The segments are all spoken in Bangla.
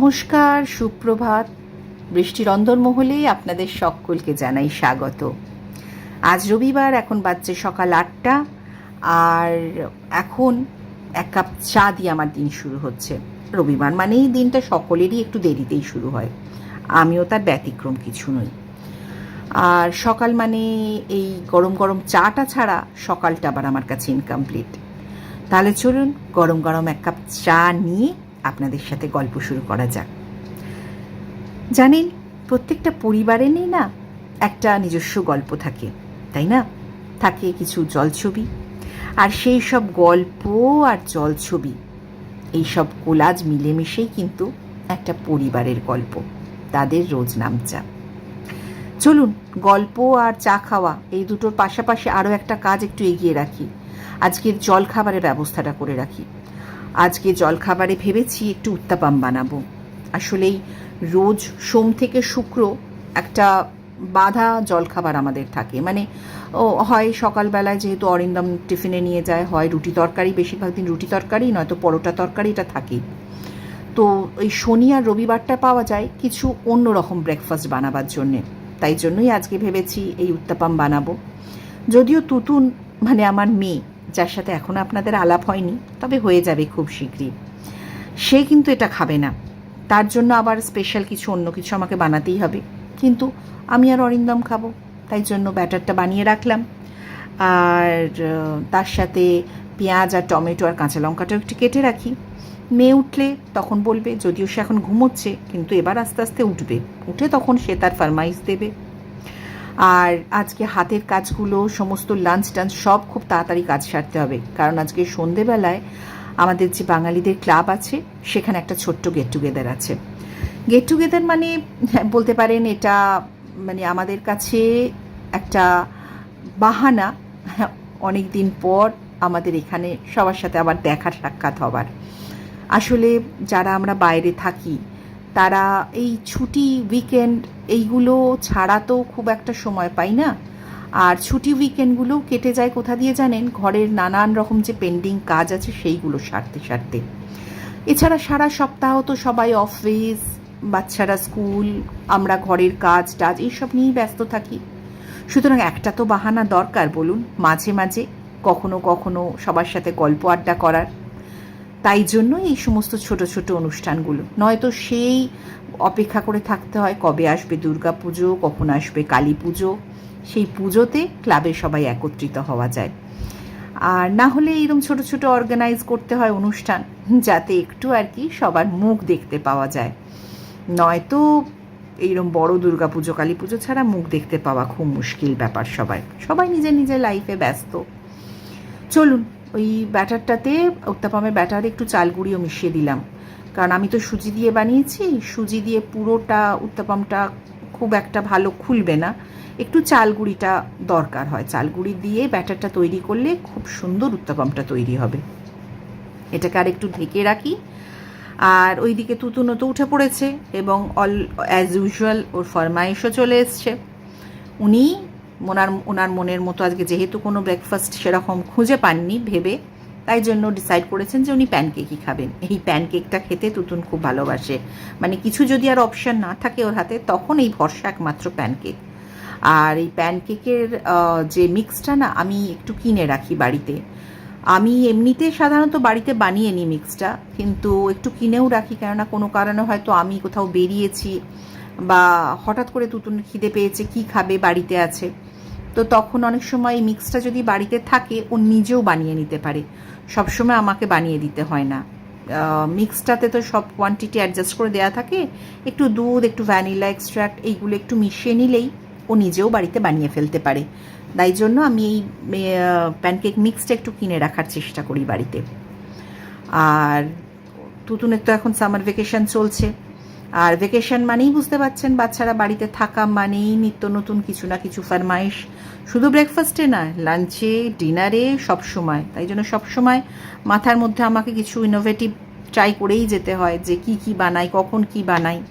নমস্কার, সুপ্রভাত। বৃষ্টির অন্দরমহলে আপনাদের সকলকে জানাই স্বাগত। আজ রবিবার, এখন বাজছে সকাল আটটা, আর এখন এক কাপ চা দিয়ে আমার দিন শুরু হচ্ছে। রবিবার মানেই দিনটা সকলেরই একটু দেরিতেই শুরু হয়। আমিও তার ব্যতিক্রম কিছু নই। আর সকাল মানে এই গরম গরম চাটা ছাড়া সকালটা আবার আমার কাছে ইনকমপ্লিট তাহলে চলুন গরম গরম এক কাপ চা নিয়ে আপনাদের সাথে গল্প শুরু করা যাক। জানেন, প্রত্যেকটা পরিবারেরই না একটা নিজস্ব গল্প থাকে, তাই না? থাকে কিছু জলছবি, আর সেই সব গল্প আর জলছবি, এই সব কোলাজ মিলেমিশেই কিন্তু একটা পরিবারের গল্প, তাদের রোজ নামচা। চলুন, গল্প আর চা খাওয়া, এই দুটোর পাশাপাশি আরও একটা কাজ একটু এগিয়ে রাখি। আজকের জল খাবারের ব্যবস্থাটা করে রাখি। আজকে জলখাবারে ভেবেছি একটু উত্তাপাম বানাবো। আসলেই রোজ সোম থেকে শুক্র একটা বাধা জলখাবার আমাদের থাকে। মানে ও, হয় সকালবেলায় যেহেতু অরিন্দম টিফিনে নিয়ে যায়, হয় রুটি তরকারি, বেশিরভাগ দিন রুটি তরকারি, নয়তো পরোটা তরকারি, এটা থাকেই তো ওই শনি আর রবিবারটা পাওয়া যায় কিছু অন্য রকম ব্রেকফাস্ট বানাবার জন্যে। তাই জন্যই আজকে ভেবেছি এই উত্তাপাম বানাবো। যদিও তুতুন মানে আমার মেয়ে যার সাথে এখন আপনাদের আলাপ হয়নি, তবে হয়ে যাবে খুব শীঘ্রই। সে কিন্তু এটা খাবে না। তার জন্য আবার স্পেশাল কিছু অন্য কিছু আমাকে বানাতেই হবে। কিন্তু আমি আর অরিন্দম খাব, তাই জন্য ব্যাটারটা বানিয়ে রাখলাম। আর তার সাথে পেঁয়াজ আর টমেটো আর কাঁচা লঙ্কাটাও একটু কেটে রাখি। মেয়ে উঠলে তখন বলবে, যদিও সে এখন ঘুমোচ্ছে, কিন্তু এবার আস্তে আস্তে উঠবে। উঠে তখন সে তার ফরমাইশ দেবে। আর আজকে হাতের কাজগুলো সমস্ত লাঞ্চ টাঞ্চ সব খুব তাড়াতাড়ি কাজ সারতে হবে। কারণ আজকে সন্ধেবেলায় আমাদের যে বাঙালিদের ক্লাব আছে সেখানে একটা ছোট্ট গেট টুগেদার আছে। গেট টুগেদার মানে হ্যাঁ, বলতে পারেন এটা মানে আমাদের কাছে একটা বাহানা। অনেক দিন পর আমাদের এখানে সবার সাথে আবার দেখা সাক্ষাৎ হবার। আসলে যারা আমরা বাইরে থাকি তারা এই ছুটি উইকেন্ড এইগুলো ছাড়া তো খুব একটা সময় পাই না। আর ছুটি উইকেন্ডগুলো কেটে যায় কোথা দিয়ে জানেন? ঘরের নানান রকম যে পেন্ডিং কাজ আছে সেইগুলো সারতে সারতে। এছাড়া সারা সপ্তাহ তো সবাই অফিস বাচ্চারা স্কুল আমরা ঘরের কাজ টাজ এইসব নিয়েই ব্যস্ত থাকি। সুতরাং একটা তো বাহানা দরকার বলুন, মাঝে মাঝে কখনো কখনো সবার সাথে গল্প আড্ডা করার। তাই জন্য এই সমস্ত ছোট ছোট অনুষ্ঠানগুলো। নয়তো সেই অপেক্ষা করে থাকতে হয়, কবে আসবে দুর্গা পুজো কখন আসবে কালী পুজো সেই পুজোতে ক্লাবে সবাই একত্রিত হওয়া যায়। আর না হলে এইরকম ছোট ছোট অর্গানাইজ করতে হয় অনুষ্ঠান, যাতে একটু আর কি সবার মুখ দেখতে পাওয়া যায়। নয়তো এইরকম বড় দুর্গা পুজো কালী পুজো ছাড়া মুখ দেখতে পাওয়া খুব মুশকিল ব্যাপার সবাই সবাই নিজের নিজের লাইফে ব্যস্ত। চলুন ওই ব্যাটারটাতে, উত্তাপামের ব্যাটারে একটু চাল গুঁড়িও মিশিয়ে দিলাম। কারণ আমি তো সুজি দিয়ে বানিয়েছি, সুজি দিয়ে পুরোটা উত্তাপামটা খুব একটা ভালো খুলবে না। একটু চাল গুঁড়িটা দরকার হয়। চাল গুঁড়ি দিয়ে ব্যাটারটা তৈরি করলে খুব সুন্দর উত্তাপামটা তৈরি হবে। এটাকে আর একটু ঢেকে রাখি। আর ওইদিকে তুতুনও তো উঠে পড়েছে এবং অল অ্যাজ ইউজুয়াল ওর ফরমাইশও চলে এসছে। উনি ওনার ওনার মনের মতো আজকে যেহেতু কোনো ব্রেকফাস্ট সেরকম খুঁজে পাননি ভেবে, তাই জন্য ডিসাইড করেছেন যে উনি প্যানকেকই খাবেন। এই প্যানকেকটা খেতে তুতুন খুব ভালোবাসে। মানে কিছু যদি আর অপশান না থাকে ওর হাতে, তখন এই ভরসা একমাত্র প্যানকেক আর এই প্যানকেকের যে মিক্সটা না, আমি একটু কিনে রাখি বাড়িতে। আমি এমনিতে সাধারণত বাড়িতে বানিয়ে নিই মিক্সটা কিন্তু একটু কিনেও রাখি, কেননা কোনো কারণে হয়তো আমি কোথাও বেরিয়েছি বা হঠাৎ করে তুতুন খিদে পেয়েছে, কি খাবে, বাড়িতে আছে। তো তখন অনেক সময় এই মিক্সটা যদি বাড়িতে থাকে, ও নিজেও বানিয়ে নিতে পারে। সবসময় আমাকে বানিয়ে দিতে হয় না। মিক্সটাতে তো সব কোয়ান্টিটি অ্যাডজাস্ট করে দেওয়া থাকে। একটু দুধ, একটু ভ্যানিলা এক্সট্র্যাক্ট এইগুলো একটু মিশিয়ে নিলেই ও নিজেও বাড়িতে বানিয়ে ফেলতে পারে। তাই জন্য আমি এই প্যানকেক মিক্সটা একটু কিনে রাখার চেষ্টা করি বাড়িতে। আর তুতুনের তো এখন সামার ভেকেশন চলছে। আর ভেকেশন মানেই বুঝতে পারছেন, বাচ্চারা বাড়িতে থাকা মানেই নিত্য নতুন কিছু না কিছু ফরমাইশ। শুধু ব্রেকফাস্টে না লাঞ্চে ডিনারে সব সময়। তাই জন্য সব সময় মাথার মধ্যে আমাকে কিছু ইনোভেটিভ ট্রাই করেই যেতে হয় যে কি কি বানাই, কখন কি বানাই।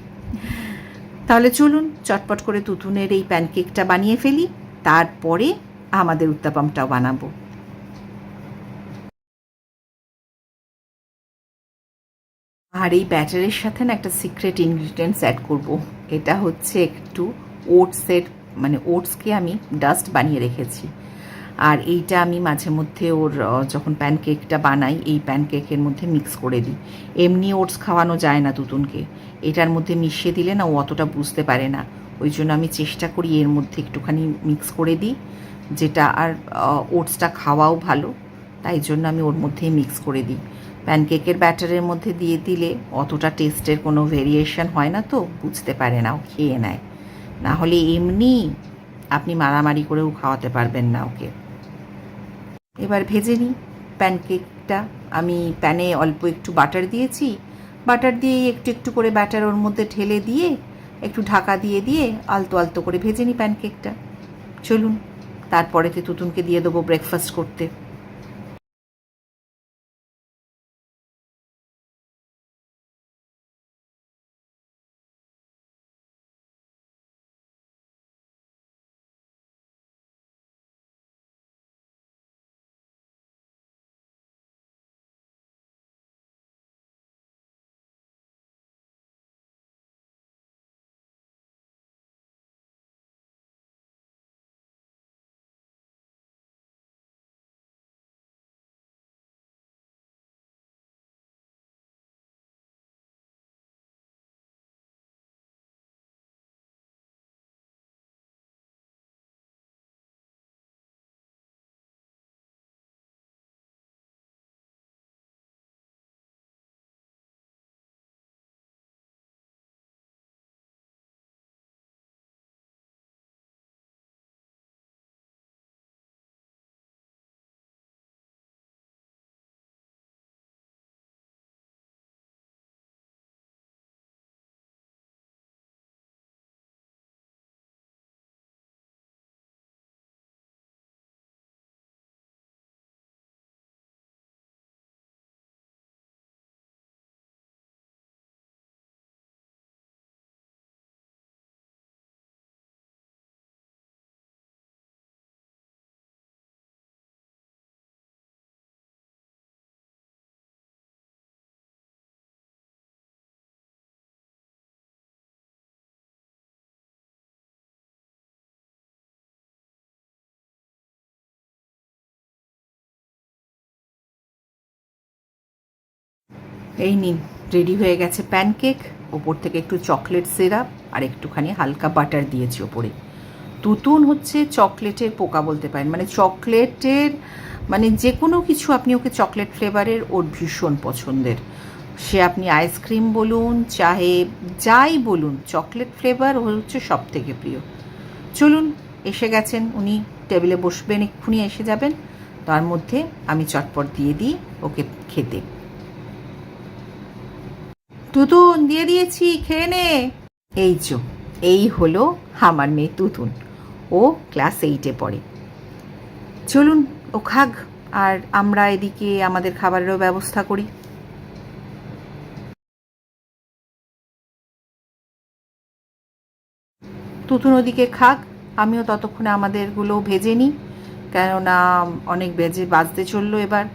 তাহলে চলুন, চটপট করে তুতুনের এই প্যানকেকটা বানিয়ে ফেলি। তারপরে আমাদের উত্তাপামটাও বানাবো। আর এই ব্যাটারের সাথে না একটা সিক্রেট ইনগ্রিডিয়েন্টস অ্যাড করব। এটা হচ্ছে একটু ওটসের মানে ওটসকে আমি ডাস্ট বানিয়ে রেখেছি। আর এইটা আমি মাঝে মধ্যে ওর যখন প্যানকেকটা বানাই, এই প্যানকেকের মধ্যে মিক্স করে দিই। এমনি ওটস খাওয়ানো যায় না দুতুনকে এটার মধ্যে মিশিয়ে দিলে না ও অতটা বুঝতে পারে না। ওই জন্য আমি চেষ্টা করি এর মধ্যে একটুখানি মিক্স করে দিই, যেটা আর ওটসটা খাওয়াও ভালো। তাই জন্য আমি ওর মধ্যেই মিক্স করে দিই। প্যানকেকের ব্যাটারের মধ্যে দিয়ে দিলে অতটা টেস্টের কোনো ভেরিয়েশন হয় না তো, বুঝতে পারে না, ও খেয়ে নেয়। না হলে এমনি আপনি মারামারি করেও খাওয়াতে পারবেন না ওকে। এবার ভেজে নিই প্যানকেকটা। আমি প্যানে অল্প একটু বাটার দিয়েছি। বাটার দিয়ে একটু একটু করে ব্যাটার ওর মধ্যে ঢেলে দিয়ে একটু ঢাকা দিয়ে দিয়ে আলতো আলতো করে ভেজে নিই প্যানকেকটা। চলুন, তারপরেতে তুতুনকে দিয়ে দেবো ব্রেকফাস্ট করতে। এই নিন রেডি হয়ে গেছে প্যানকেক ওপর থেকে একটু চকলেট সিরাপ আর একটুখানি হালকা বাটার দিয়েছি ওপরে। তুতুন হচ্ছে চকলেটের পোকা বলতে পারেন মানে চকলেটের মানে যে কোনো কিছু আপনি ওকে চকলেট ফ্লেভারের ওর ভীষণ পছন্দের। সে আপনি আইসক্রিম বলুন চাহে যাই বলুন চকলেট ফ্লেভার হচ্ছে সব থেকে প্রিয়। চলুন, এসে গেছেন উনি টেবিলে বসবেন, এক্ষুনি এসে যাবেন। তার মধ্যে আমি চটপট দিয়ে দিই ওকে খেতে। তুতুন, দিয়ে দিয়েছি, খেয়ে নে। এই চো এই হলো আমার মেয়ে তুতুন। ও ক্লাস এইটে পড়ে। চলুন, ও খাক, আর আমরা এদিকে আমাদের খাবারেরও ব্যবস্থা করি। তুতুন ওদিকে খাক, আমিও ততক্ষণে আমাদেরগুলো ভেজে নিই, কেননা অনেক বেজে, বাজতে চলল এবার।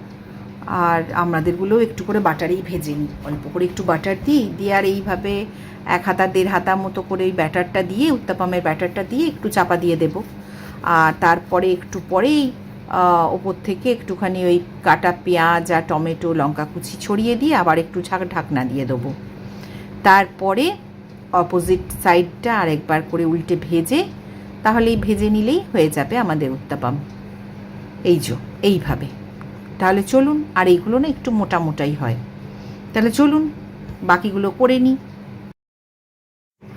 আর আমাদেরগুলোও একটু করে বাটারেই ভেজে নিই। অল্প করে একটু বাটার দিই, দিয়ে আর এইভাবে এক হাতা, দেড় হাতা মতো করে এই ব্যাটারটা দিয়ে, উত্তাপামের ব্যাটারটা দিয়ে একটু চাপা দিয়ে দেবো। আর তারপরে একটু পরেই ওপর থেকে একটুখানি ওই কাটা পেঁয়াজ আর টমেটো, লঙ্কা কুচি ছড়িয়ে দিয়ে আবার একটু ঝাঁক ঢাকনা দিয়ে দেবো। তারপরে অপোজিট সাইডটা আর একবার করে উল্টে ভেজে, তাহলেই ভেজে নিলেই হয়ে যাবে আমাদের উত্তাপাম। এই যো, এইভাবে। তাহলে চলুন, আর এইগুলো না একটু মোটা মোটাই হয়। তাহলে চলুন, বাকিগুলো করে নিই।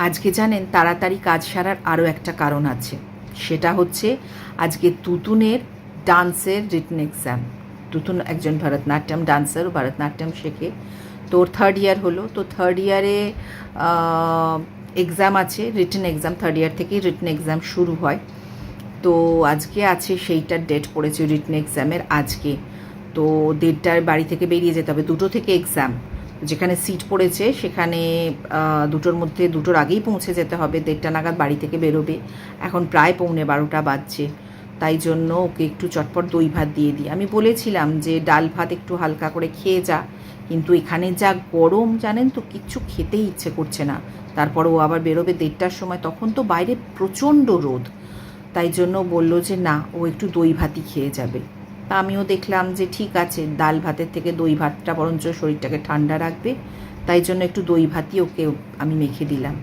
আজকে জানেন, তাড়াতাড়ি কাজ সারার আরও একটা কারণ আছে। সেটা হচ্ছে, আজকে তুতুনের ডান্সের রিটন এক্সাম তুতুন একজন ভরতনাট্যম ডান্সার ভরতনাট্যম শেখে। তোর থার্ড ইয়ার হলো, তো থার্ড ইয়ারে এক্সাম আছে রিটেন এক্সাম থার্ড ইয়ার থেকেই রিটেন এক্সাম শুরু হয়। তো আজকে আছে, সেইটার ডেট পড়েছে রিটেন এক্সামের আজকে। তো দেড়টার বাড়ি থেকে বেরিয়ে যেতে হবে। দুটো থেকে এক্সাম যেখানে সিট পড়েছে, সেখানে দুটোর মধ্যে, দুটোর আগেই পৌঁছে যেতে হবে। দেড়টা নাগাদ বাড়ি থেকে বেরোবে। এখন প্রায় পৌনে বারোটা বাজছে। তাই জন্য ওকে একটু চটপট দই ভাত দিয়ে দিই। আমি বলেছিলাম যে, ডাল ভাত একটু হালকা করে খেয়ে যা। কিন্তু এখানে যা গরম, জানেন তো, কিচ্ছু খেতেই ইচ্ছে করছে না। তারপর ও আবার বেরোবে দেড়টার সময়। তখন তো বাইরে প্রচণ্ড রোদ। তাই জন্য বলল যে, না, ও একটু দই ভাতই খেয়ে যাবে। তা আমিও দেখলাম যে ঠিক আছে, ডাল ভাতের থেকে দই ভাতটা বরঞ্চ শরীরটাকে ঠান্ডা রাখবে। তাই জন্য একটু দই ভাতই ওকে আমি মেখে দিলাম।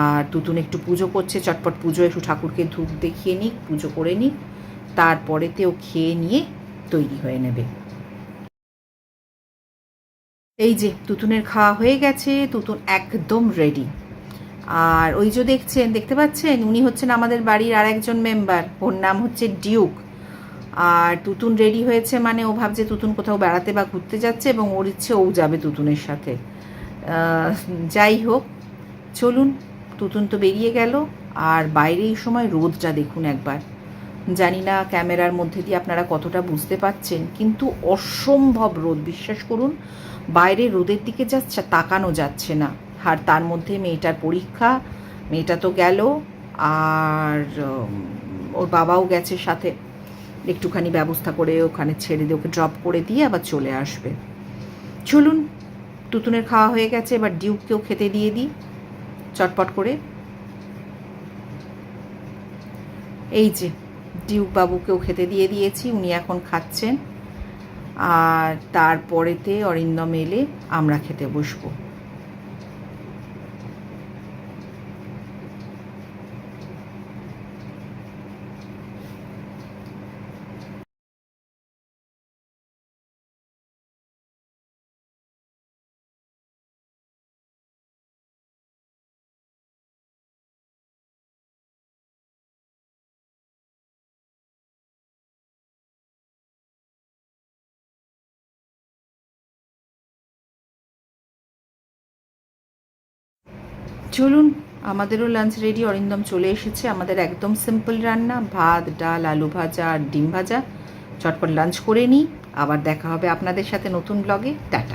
আর তুতুন একটু পুজো করছে, চটপট পুজো, একটু ঠাকুরকে ধূপ দেখিয়ে নিক, পুজো করে নিক। তারপরেতে ও খেয়ে নিয়ে তৈরি হয়ে নেবে। এই যে তুতুনের খাওয়া হয়ে গেছে, তুতুন একদম রেডি আর ওই যে দেখছেন, দেখতে পাচ্ছেন? উনি হচ্ছেন আমাদের বাড়ির আর একজন মেম্বার ওর নাম হচ্ছে ডিউক আর তুতুন রেডি হয়েছে মানে ও ভাবছে তুতুন কোথাও বেড়াতে বা ঘুরতে যাচ্ছে এবং ওর ইচ্ছে ও যাবে তুতুনের সাথে। যাই হোক, চলুন, তুতুন তো বেরিয়ে গেল। আর বাইরে এই সময় রোদটা দেখুন একবার। জানি না ক্যামেরার মধ্যে দিয়ে আপনারা কতটা বুঝতে পাচ্ছেন, কিন্তু অসম্ভব রোদ, বিশ্বাস করুন। বাইরে রোদের দিকে যাচ্ছে, তাকানো যাচ্ছে না। আর তার মধ্যে মেয়েটার পরীক্ষা, মেয়েটা তো গেল। আর ওর বাবাও গেছে সাথে। একটুখানি ব্যবস্থা করে ওখানে ছেড়ে দিয়ে ওকে ড্রপ করে দিয়ে আবার চলে আসবে। চলুন, তুতুনের খাওয়া হয়ে গেছে, এবার ডিউককেও খেতে দিয়ে দিই। চটপট করে। এই যে ডিউক বাবুকেও খেতে দিয়ে দিয়েছি, উনি এখন খাচ্ছেন। আর তারপরেতে অরিন্দম এলে আমরা খেতে বসবো। চলুন, আমাদেরও লাঞ্চ রেডি অরিন্দম চলে এসেছে। আমাদের একদম সিম্পল রান্না, ভাত, ডাল, আলু ভাজা আর ডিম ভাজা। চটপট লাঞ্চ করে নিই। আবার দেখা হবে আপনাদের সাথে নতুন ব্লগে টাটা।